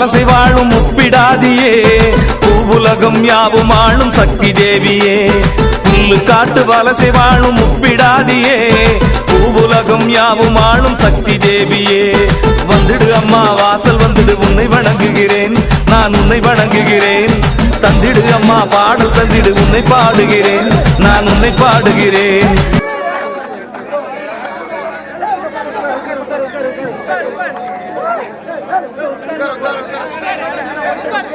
வலசை வாழும் ஒப்பிடாதியே பூவுலகம் யாவும் ஆளும் சக்தி தேவியே புல்லு காட்டு வலசை வாழும் ஒப்பிடாதியே பூவுலகம் யாவும் ஆளும் சக்தி தேவியே வந்துடு அம்மா வாசல் வந்துடு உன்னை வணங்குகிறேன் நான் உன்னை வணங்குகிறேன் தந்திடு அம்மா பாடல் தந்திடு உன்னை பாடுகிறேன் நான் உன்னை பாடுகிறேன் எடுறா எடுறா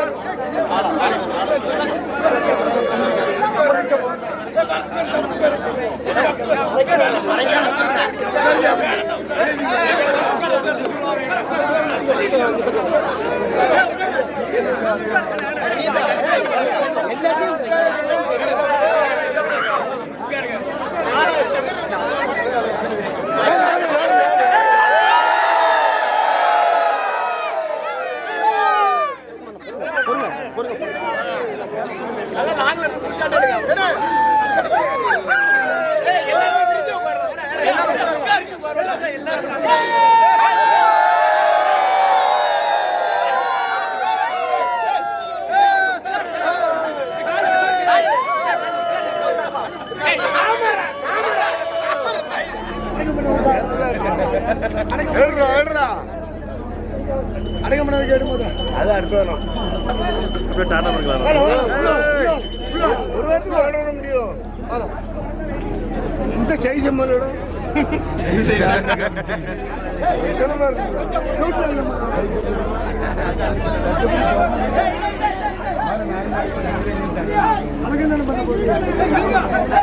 அடங்க பண்ணது கேடும் போது அது அடுத்து வரும் அப்படியே டாடா பண்ணிக்கலாம் ஒரு வாரத்துக்கு ஆட முடியும் வாங்க. இந்த செய்தி சம்மலோட புல்லு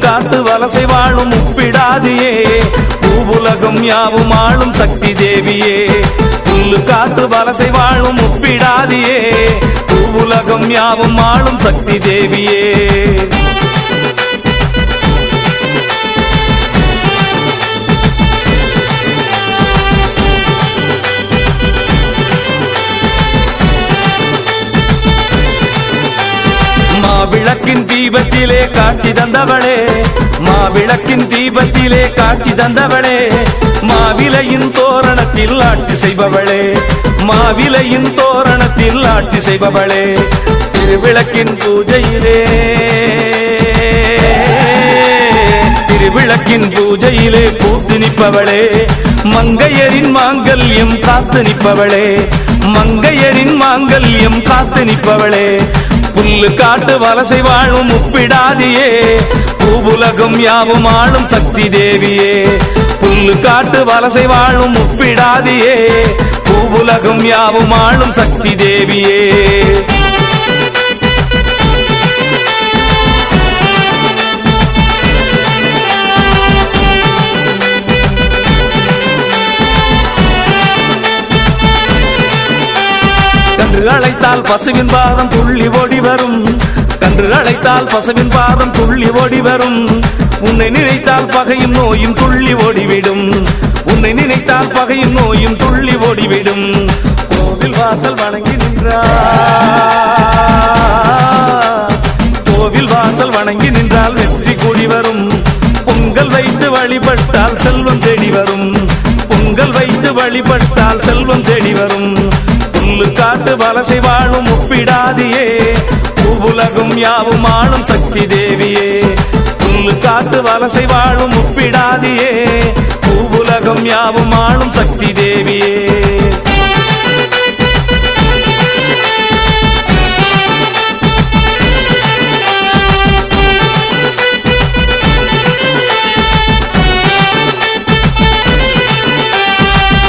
காத்து வலசை வாழும் உப்பிடாதியே. பூவுலகம் யாவும் ஆளும் சக்தி தேவியே. புல்லு காத்து வலசை வாழும் உப்பிடாதியே. உலகம் யாவும் ஆளும் சக்தி தேவியே. மாவிளக்கின் தீபத்திலே காட்சி தந்தவளே மாவிளக்கின் தீபத்திலே காட்சி தந்தவளே மாவிலையின் தோரணத்தில் ஆட்சி செய்பவளே மாவிலையின் தோரணத்தில் ஆட்சி செய்பவளே திருவிளக்கின் பூஜையிலே. திருவிளக்கின் பூஜையிலே பூத்து நிற்பவளே மங்கையரின் மாங்கல்யம் காத்து நிற்பவளே மங்கையரின் மாங்கல்யம் காத்து நிற்பவளே. புல்லு காட்டு வலசை வாழும் உப்பிடாதியே பூவுலகம் யாவும் ஆளும் சக்தி தேவியே. புல்லு காட்டு வலசை வாழும் முப்பிடாதியே பூவுலகம் யாவும் ஆளும் சக்தி தேவியே. அழைத்தால் பசுவின் பாதம் துள்ளி ஓடி வரும். கன்று அழைத்தால் பசவின் பாதம் துள்ளி ஓடி வரும். உன்னை நினைத்தால் பகையும் நோயும் துள்ளி ஓடிவிடும். உன்னை நினைத்தால் பகையும் நோயும் துள்ளி ஓடிவிடும். கோவில் வாசல் வணங்கி நின்றார். கோவில் வாசல் வணங்கி நின்றால் வெற்றி கூடி வரும். பொங்கல் வைத்து வழிபட்டால் செல்வம் தேடி வரும். பொங்கல் வைத்து வழிபட்டால் செல்வம் தேடி வரும். புல்லு காட்டு வலசை வாழும் ஒப்பிடாதியே. பூவுலகும் யாவும் ஆளும் சக்தி தேவியே. புல்லு காத்து வலசை வாழும் ஒப்பிடாதியே. பூவுலகம் யாவும் ஆளும் சக்தி தேவியே.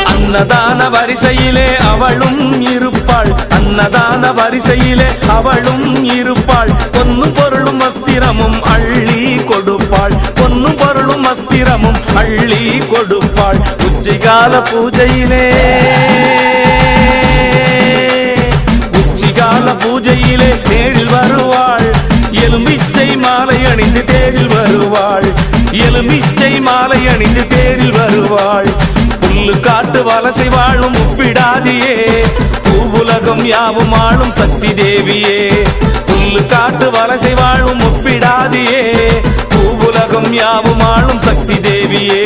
அன்னதான வரிசையிலே அவளும் இரு அன்னதான வரிசையிலே அவளும் இருப்பாள். பொன்னும் பொருளும் வஸ்திரமும் அள்ளி கொடுப்பாள். பொன்னும் பொருளும் வஸ்திரமும் அள்ளி கொடுப்பாள். உச்சிகால பூஜையிலே. உச்சிகால பூஜையிலே நேரில் வருவாள். எலும்பிச்சை மாலை அணிந்து தேரில் வருவாள். எலுமிச்சை மாலை அணிந்து தேரில் வருவாள். புல்லு காட்டு வலசை வாழும் ஒப்பிடாதியே பூவுலகம் யாவும் ஆளும் சக்தி தேவியே புல்லு காட்டு வலசை வாழும் ஒப்பிடாதியே பூவுலகம் யாவும் ஆளும் சக்தி தேவியே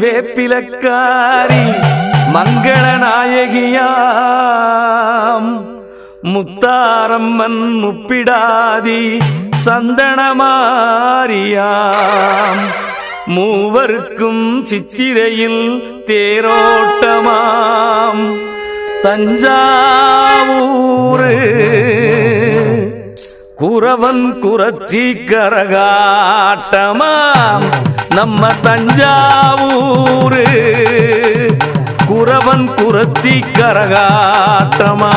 வேப்பிலக்காரி மங்கள நாயகியாம் முத்தாரம்மன் முப்பிடாதி சந்தனமாரியாம். மூவருக்கும் சித்திரையில் தேரோட்டமாம். தஞ்சாவூரு குறவன் குரத்தி கரகாட்டமாம். நம்ம தஞ்சாவூரு. குறவன் குரத்தி கரகாட்டமாம்.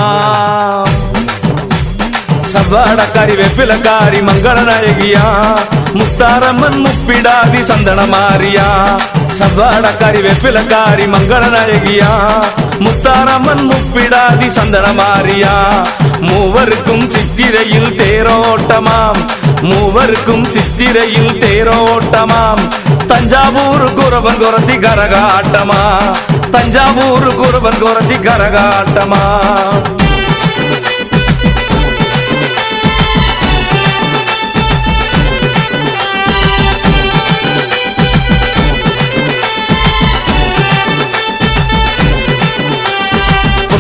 சவ்வாடக்காரி வெப்பிலக்காரி மங்கள நாயகியா முத்தாரம்மன் முப்பிடாதி சந்தன மாரியா சவ்வாடக்காரி வெப்பிலக்காரி மங்கள நாயகியா முத்தாரம்மன் முப்பிடாதி சந்தன மாரியா மூவருக்கும் சித்திரையில் தேரோட்டமாம். மூவருக்கும் சித்திரையில் தேரோட்டமாம். தஞ்சாவூர் குரவன் குரந்தி கரகாட்டமா. தஞ்சாவூர் குரவன் குரந்தி கரகாட்டமா.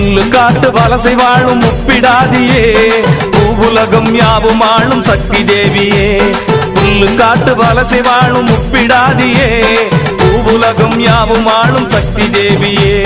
புல்லு காட்டு வலசை வாழும் முப்பிடாதியே பூவுலகம் யாவும் ஆளும் சக்தி தேவியே. புல்லு காட்டு வலசை வாழும் முப்பிடாதியே பூவுலகம் யாவும் ஆளும் சக்தி தேவியே.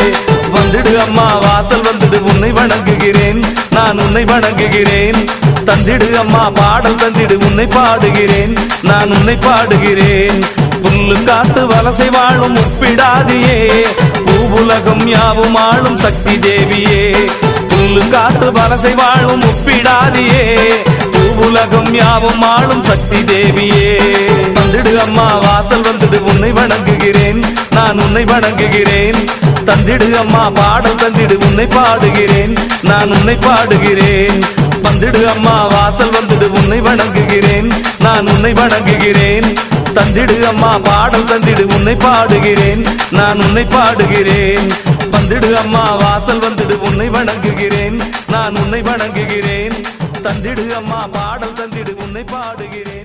வந்துடு அம்மா வாசல் வந்துடு உன்னை வணங்குகிறேன். நான் உன்னை வணங்குகிறேன். தந்திடு அம்மா பாடல் தந்திடு உன்னை பாடுகிறேன். நான் உன்னை பாடுகிறேன். புல்லு காட்டு வலசை வாழும் முப்பிடாதியே பூவுலகம் யாவும் ஆளும் சக்தி தேவியே. புல்லு காட்டு வலசை வாழும் முப்பிடாதியே பூவுலகம் யாவும் ஆளும் சக்தி தேவியே. வந்துடு அம்மா வாசல் வந்துடு உன்னை வணங்குகிறேன். நான் உன்னை வணங்குகிறேன். தந்திடு அம்மா பாடல் தந்திடு உன்னை பாடுகிறேன். நான் உன்னை பாடுகிறேன். வந்துடு அம்மா வாசல் வந்துடு உன்னை வணங்குகிறேன். நான் உன்னை வணங்குகிறேன். தந்திடு அம்மா பாடல் தந்திடு உன்னை பாடுகிறேன். நான் உன்னை பாடுகிறேன். வந்திடு அம்மா வாசல் வந்துடு உன்னை வணங்குகிறேன். நான் உன்னை வணங்குகிறேன். தந்திடு அம்மா பாடல் தந்திடு உன்னை பாடுகிறேன்.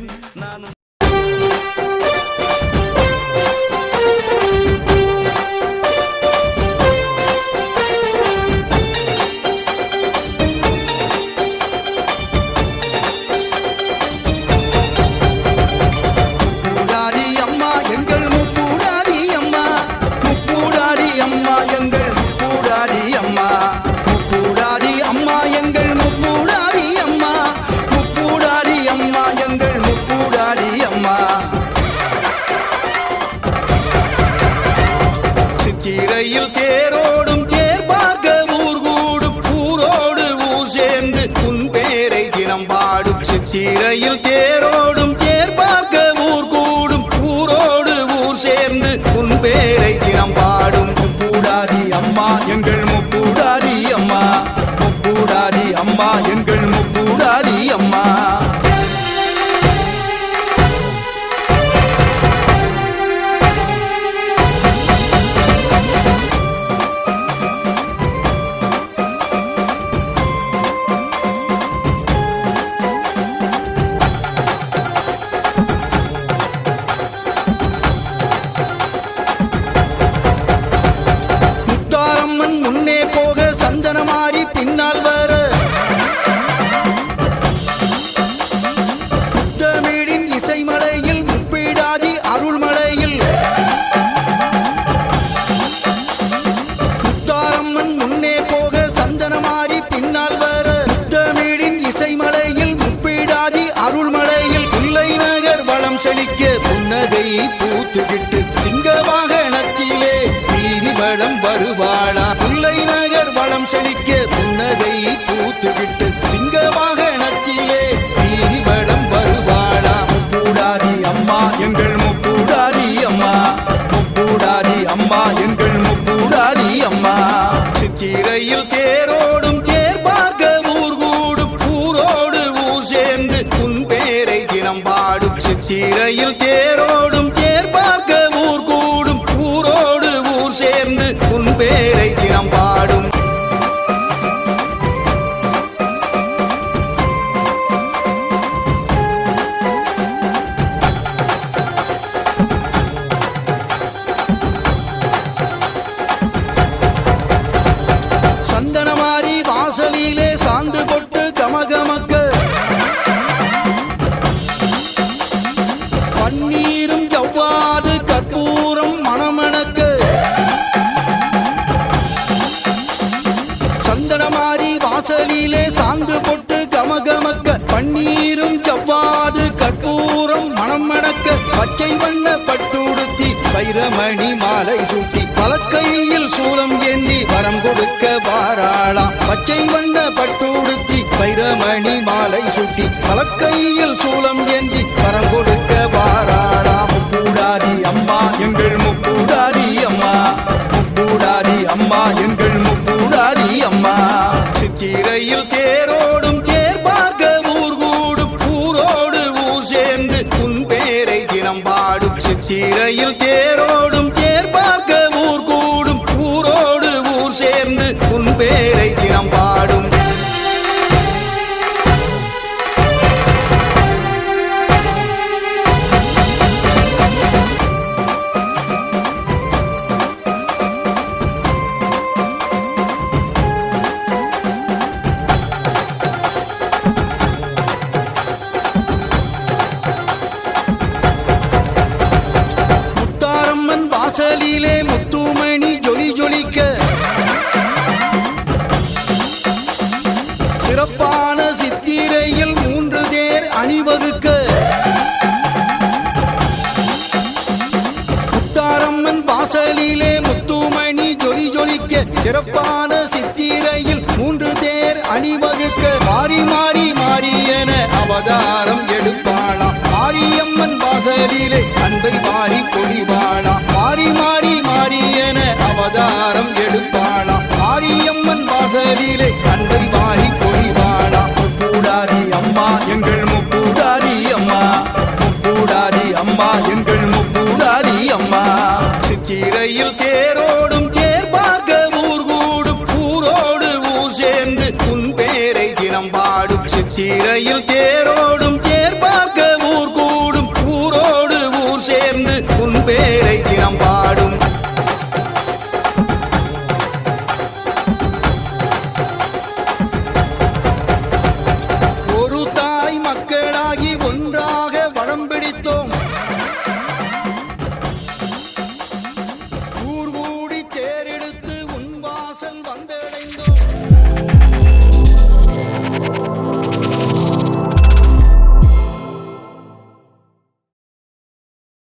மனதை பூத்துவிட்டு சிங்க வாகனத்திலே நீதிமடம் வருவாளா? பிள்ளை நகர் வளம் செழிக்க புன்னதை பூத்துவிட்டு சிங்க வாகனத்திலே நீதிமடம் வருவாளா? முக்கூடாதி அம்மா எங்கள் முக்கூடாதி அம்மா. முக்கூடாதி அம்மா சூட்டி பலக்கையில் சூலம் ஏந்தி வரம் கொடுக்க வாராளாம். பச்சை வண்ண பட்டுடுத்தி வைரமணி மாலை சூட்டி பலக்கையில் சூலம் ஏந்தி வரம் கொடுக்க வாராளாம். முக்கூடாரி அம்மா எங்கள் முக்கூடாரி அம்மா. முக்கூடாரி அம்மா எங்கள் முக்கூடாரி அம்மா. சித்திரையில் தே சிறப்பான சித்திரையில் மூன்று தேர் அணிவகுக்க மாறி மாறி மாறி என அவதாரம் எடுப்பாளாம். மாரியம்மன் வாசலிலே அன்பை மாறி பொழிவாளாம். மாறி மாறி மாறி என அவதாரம் எடுப்பாளாம். மாரியம்மன் வாசலிலே அன்பை மாறி